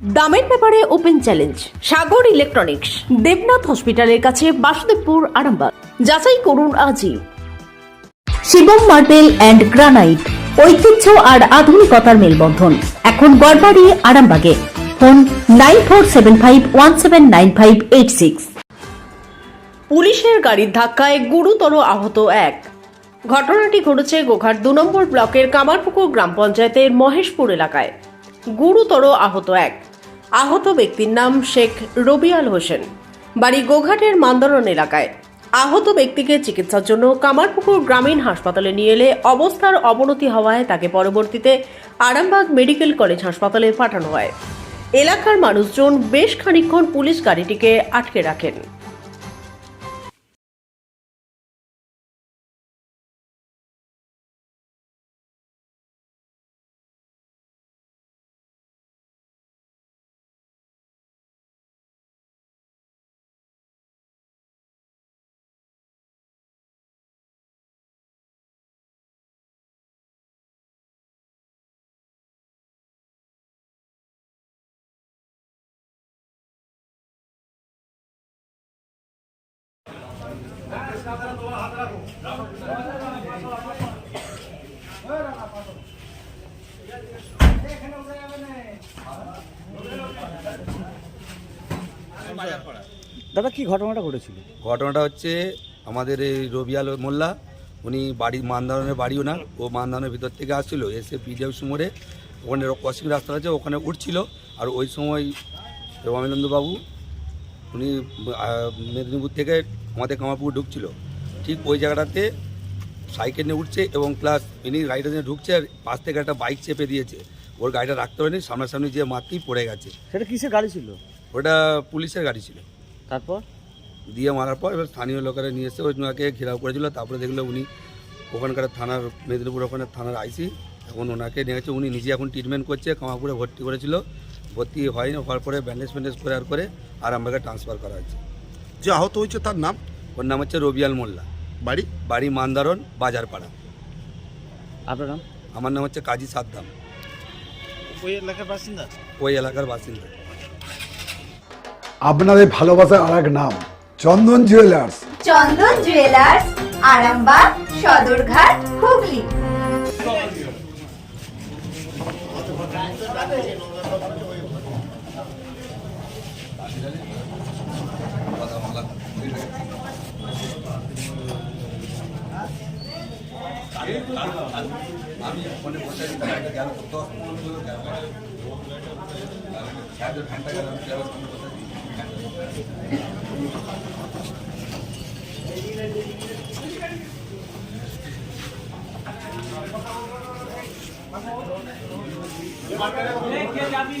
দামের ব্যাপারে open challenge, Sagar electronics, Debnath হসপিটালের কাছে বাসুদেবপুর, আরামবাগ। যাচাই করুন আজই। শিবম মার্বেল অ্যান্ড গ্রানাইট, ঐতিহ্য আর আধুনিকতার মেলবন্ধন। এখন গড়বাড়ি, আরামবাগে। Phone nine four seven five one seven nine five eight six. পুলিশের গাড়ির ধাক্কায় গুরুতর আহত এক। ঘটনাটি ঘটেছে গোঘাট দু নম্বর ব্লকের কামারপুকুর গ্রাম পঞ্চায়েতের মহেশপুর এলাকায়। গুরুতর আহত এক। আহত ব্যক্তির নাম শেখ রবিয়াল হোসেন। বাড়ি গোঘাটের মান্দারণ এলাকায়। আহত ব্যক্তিকে চিকিৎসার জন্য কামারপুকুর গ্রামীণ হাসপাতালে নিয়ে এলে অবস্থার অবনতি হওয়ায় তাকে পরবর্তীতে আরামবাগ মেডিকেল কলেজ হাসপাতালে পাঠানো হয়। এলাকার মানুষজন বেশ খানিকক্ষণ পুলিশ গাড়িটিকে আটকে রাখেন। দাদা, কি ঘটনাটা ঘটেছিল? ঘটনাটা হচ্ছে আমাদের এই রবিয়াল মোল্লা, উনি বাড়ি মান্দারনের বাড়িও না, ও মান্দারনের ভিতর থেকে আসছিল, এসে বিজেপি মোড়ে ওখানে ক্রসিং রাস্তা আছে, ওখানে উঠছিল, আর ওই সময় রমানন্দবাবু, উনি মেদিনীপুর থেকে আমাদের কামারপুর ঢুকছিল। ঠিক ওই জায়গাটাতে সাইকেল নিয়ে উঠছে এবং প্লাস ইনি গাড়িটা নিয়ে ঢুকছে আর পাশ থেকে একটা বাইক চেপে দিয়েছে। ওর গাড়িটা রাখতে পারেনি সামনাসামনি যে মাত্রেই পড়ে গেছে। সেটা কিসের গাড়ি ছিল? ওটা পুলিশের গাড়ি ছিল। তারপর? দিয়ে মারার পর এবার স্থানীয় লোকেরা নিয়ে এসে ওনাকে ঘেরাও করেছিল। তারপরে দেখল উনি ওখানকার থানার মেদিনীপুর ওখানে থানার আইসি। এখন ওনাকে নিয়ে গেছে উনি নিজে এখন ট্রিটমেন্ট করছে কামাপুরে ভর্তি করেছিল। ভর্তি হয়নি হওয়ার পরে ব্যান্ডেজ ফ্যান্ডেজ করে আর করে আর আমাকে ট্রান্সফার করা হয়েছে। যে আহত হয়েছে তার নাম? ওর নাম হচ্ছে রবিয়াল মোল্লা। বাড়ি? বাড়ি মান্দারন বাজারপাড়া। আপনার নাম? আমার নাম হচ্ছে কাজী সাদ্দাম। ওই এলাকার বাসিন্দা? ওই এলাকার বাসিন্দা। আপনাদের ভালোবাসার আর এক নাম চন্দন জুয়েলার্স চন্দন জুয়েলার্স আরামবাগ সদরঘাট হুগলি। আমি ফোনে বসে গাড়িটা গেল দশ পনেরো বছর গেল সাড়ে ঘন্টা গেল আমি গেল ফোনে বসে কে যাবি